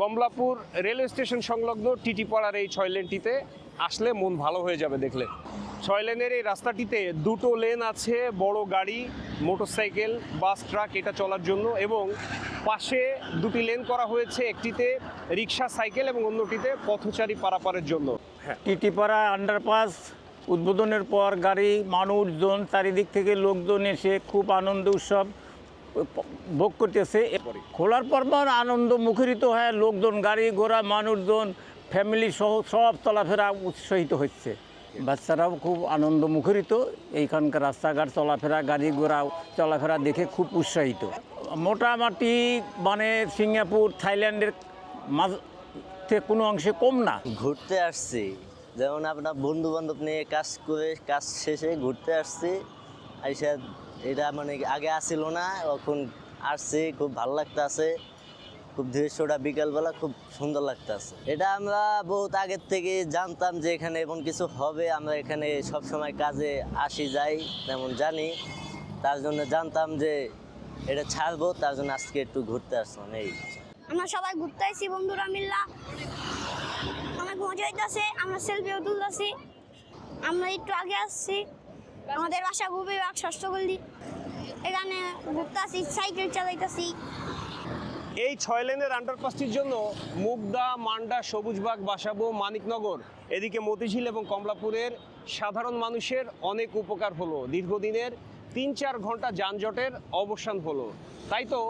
Kamalapur railway station সংলগ্ন টিটিপাড়ার এই ছয় লেনটিতে আসলে মন ভালো হয়ে যাবে দেখলে। ছয় লেনের এই রাস্তাটিতে দুটো লেন আছে, বড় গাড়ি, মোটরসাইকেল, বাস, ট্রাক, এটা চলার জন্য এবং পাশে দুটি লেন করা হয়েছে, একটিতে রিক্সা, সাইকেল এবং অন্যটিতে পথচারী পারাপারের জন্য। হ্যাঁ। টিটিপাড়া আন্ডারপাস উদ্বোধনের পর গাড়ি, মানুষজন, চারিদিক থেকে লোকজন এসে খুব আনন্দ, উৎসব। ভোগ করতেছে। খোলার পর পর আনন্দ মুখরিত হয়ে লোকজন, গাড়ি ঘোড়া, মানুষজন ফ্যামিলি সহ সব চলাফেরা উৎসাহিত হচ্ছে। বাচ্চারাও খুব আনন্দ মুখরিত। এইখানকার রাস্তাঘাট চলাফেরা, গাড়ি ঘোড়া চলাফেরা দেখে খুব উৎসাহিত। মোটামুটি মানে সিঙ্গাপুর, থাইল্যান্ডের মাঝ থেকে কোনো অংশে কম না। ঘুরতে আসছি। যেমন আপনার বন্ধু বান্ধব নিয়ে কাজ করে, কাজ শেষে ঘুরতে আসছি। আইসা এটা মানে আগে আসছিল না, এখন আসছি, খুব ভালো লাগতেছে। খুব দৃশ্যটা বিকালবেলা খুব সুন্দর লাগতেছে। এটা আমরা বহুত আগের থেকে জানতাম যে এখানে এমন কিছু হবে, আমরা এখানে সব সময় কাজে আসি, যাই, তেমন জানি। তার জন্য জানতাম যে এটা ছাড়বো, তার জন্য আজকে একটু ঘুরতে আসলাম এই। আমরা সবাই ঘুরতে আসছি, বন্ধুরা মিল্লা। অনেক মজা আমরা সেলফিও তুলতেছি। আমরা একটু আগে আসছি। আমাদের বাসা খুবই বাগ ষষ্ঠ গল্লি এখানে ঘুরতে আসি সাইকেল চালাইতেছি। এই ছয় লেনের আন্ডারপাসটির জন্য মুগদা, মান্ডা, সবুজবাগ, বাসাবো, মানিকনগর, এদিকে মতিঝিল এবং কমলাপুরের সাধারণ মানুষের অনেক উপকার হলো। দীর্ঘদিনের তিন চার ঘণ্টা যানজটের অবসান হলো। তাই তো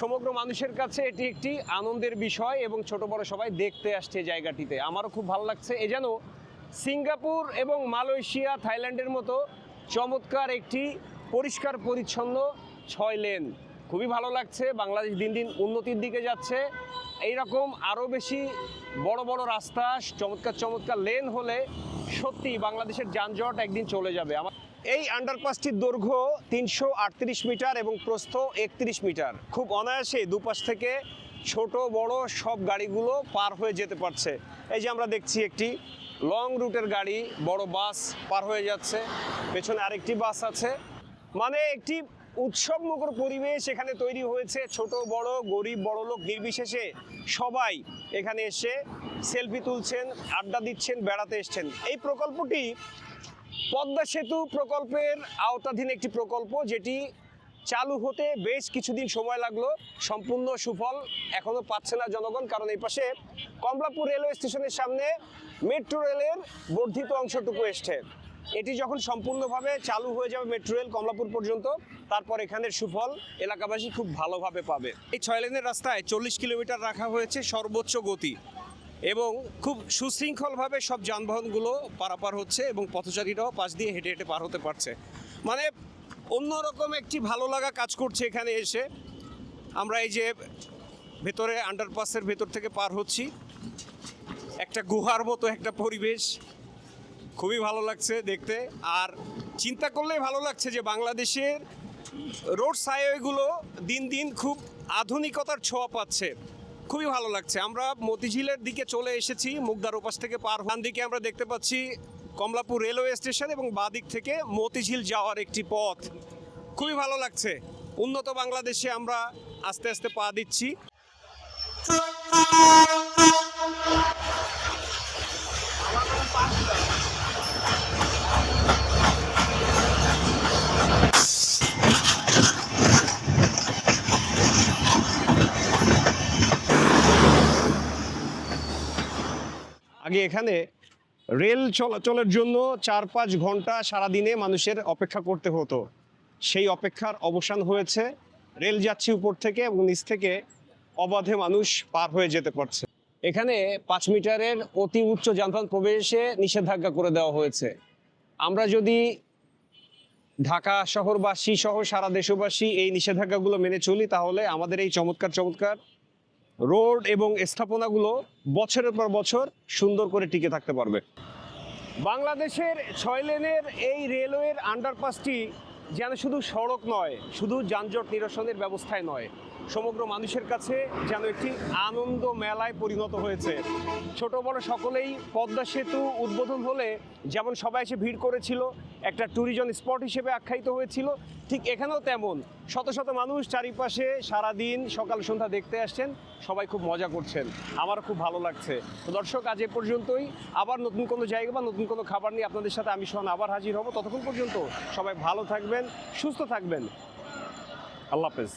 সমগ্র মানুষের কাছে এটি একটি আনন্দের বিষয় এবং ছোট বড় সবাই দেখতে আসছে জায়গাটিতে। আমারও খুব ভালো লাগছে। এ যেন সিঙ্গাপুর এবং মালয়েশিয়া, থাইল্যান্ডের মতো চমৎকার একটি পরিষ্কার পরিচ্ছন্ন ছয় লেন। খুবই ভালো লাগছে, বাংলাদেশ দিন দিন উন্নতির দিকে যাচ্ছে। এইরকম আরও বেশি বড় বড় রাস্তা, চমৎকার চমৎকার লেন হলে সত্যি বাংলাদেশের যানজট একদিন চলে যাবে। আমার এই আন্ডারপাসটির দৈর্ঘ্য তিনশো আটত্রিশ মিটার এবং প্রস্থ একত্রিশ মিটার। খুব অনায়াসে দুপাশ থেকে ছোট, বড় সব গাড়িগুলো পার হয়ে যেতে পারছে। এই যে আমরা দেখছি একটি লং রুটের গাড়ি, বড় বাস পার হয়ে যাচ্ছে। পেছনে আরেকটি বাস আছে। মানে একটি উৎসব মুখর পরিবেশ এখানে তৈরি হয়েছে। ছোট, বড়, গরিব, বড় লোক নির্বিশেষে সবাই এখানে এসে সেলফি তুলছেন, আড্ডা দিচ্ছেন, বেড়াতে এসছেন। এই প্রকল্পটি পদ্মা সেতু প্রকল্পের আওতাধীন একটি প্রকল্প, যেটি চালু হতে বেশ কিছুদিন সময় লাগল। সম্পূর্ণ সুফল এখনও পাচ্ছে না জনগণ, কারণ এই পাশে কমলাপুর রেলওয়ে স্টেশনের সামনে মেট্রো রেলের বর্ধিত অংশটুকু এসছে। এটি যখন সম্পূর্ণভাবে চালু হয়ে যাবে মেট্রো রেল কমলাপুর পর্যন্ত, তারপর এখানের সুফল এলাকাবাসী খুব ভালোভাবে পাবে। এই ছয় লেনের রাস্তায় চল্লিশ কিলোমিটার রাখা হয়েছে সর্বোচ্চ গতি এবং খুব সুশৃঙ্খলভাবে সব যানবাহনগুলো পারাপার হচ্ছে এবং পথচারীরাও পাশ দিয়ে হেঁটে হেঁটে পার হতে পারছে। মানে অন্যরকম একটি ভালো লাগা কাজ করছে এখানে এসে। আমরা এই যে ভেতরে আন্ডারপাসের ভেতর থেকে পার হচ্ছি। একটা গুহার মতো একটা পরিবেশ। খুবই ভালো লাগছে দেখতে। আর চিন্তা করলেই ভালো লাগছে যে বাংলাদেশের রোড সাইওয়েগুলো দিন দিন খুব আধুনিকতার ছোঁয়া পাচ্ছে। খুবই ভালো লাগছে। আমরা মতিঝিলের দিকে চলে এসেছি, মুগদার ওপাশ থেকে পার ডান দিকে আমরা দেখতে পাচ্ছি কমলাপুর রেলওয়ে স্টেশন এবং বাঁ দিক থেকে মতিঝিল যাওয়ার একটি পথ। খুবই ভালো লাগছে। উন্নত বাংলাদেশে আমরা আস্তে আস্তে পা দিচ্ছি। আগে এখানে রেল চলাচলের জন্য চার পাঁচ ঘণ্টা সারাদিনে মানুষের অপেক্ষা করতে হতো। সেই অপেক্ষার অবসান হয়েছে রেল যাচ্ছে উপর থেকে এবং নিচ থেকে অবাধে মানুষ পার হয়ে যেতে পারছে। এখানে পাঁচ মিটারের অতি উচ্চ যানবাহন প্রবেশে নিষেধাজ্ঞা করে দেওয়া হয়েছে। আমরা যদি ঢাকা শহরবাসী সহ সারা দেশবাসী এই নিষেধাজ্ঞাগুলো মেনে চলি, তাহলে আমাদের এই চমৎকার চমৎকার রোড এবং স্থাপনাগুলো বছরের পর বছর সুন্দর করে টিকে থাকতে পারবে। বাংলাদেশের ছয় লেনের এই রেলওয়ের আন্ডারপাসটি যেন শুধু সড়ক নয়, শুধু যানজট নিরসনের ব্যবস্থায় নয় সমগ্র মানুষের কাছে যেন একটি আনন্দ মেলায় পরিণত হয়েছে। ছোট বড় সকলেই পদ্মা সেতু উদ্বোধন হলে যেমন সবাই এসে ভিড় করেছিল, একটা ট্যুরিজম স্পট হিসেবে আখ্যায়িত হয়েছিল, ঠিক এখানেও তেমন। শত শত মানুষ চারিপাশে সারাদিন সকাল সন্ধ্যা দেখতে আসছেন, সবাই খুব মজা করছেন। আমারও খুব ভালো লাগছে। তো দর্শক, আজ এ পর্যন্তই। আবার নতুন কোনো জায়গা বা নতুন কোনো খাবার নিয়ে আপনাদের সাথে আমি সোহান আবার হাজির হব। ততক্ষণ পর্যন্ত সবাই ভালো থাকবেন, সুস্থ থাকবেন। আল্লাহ হাফেজ।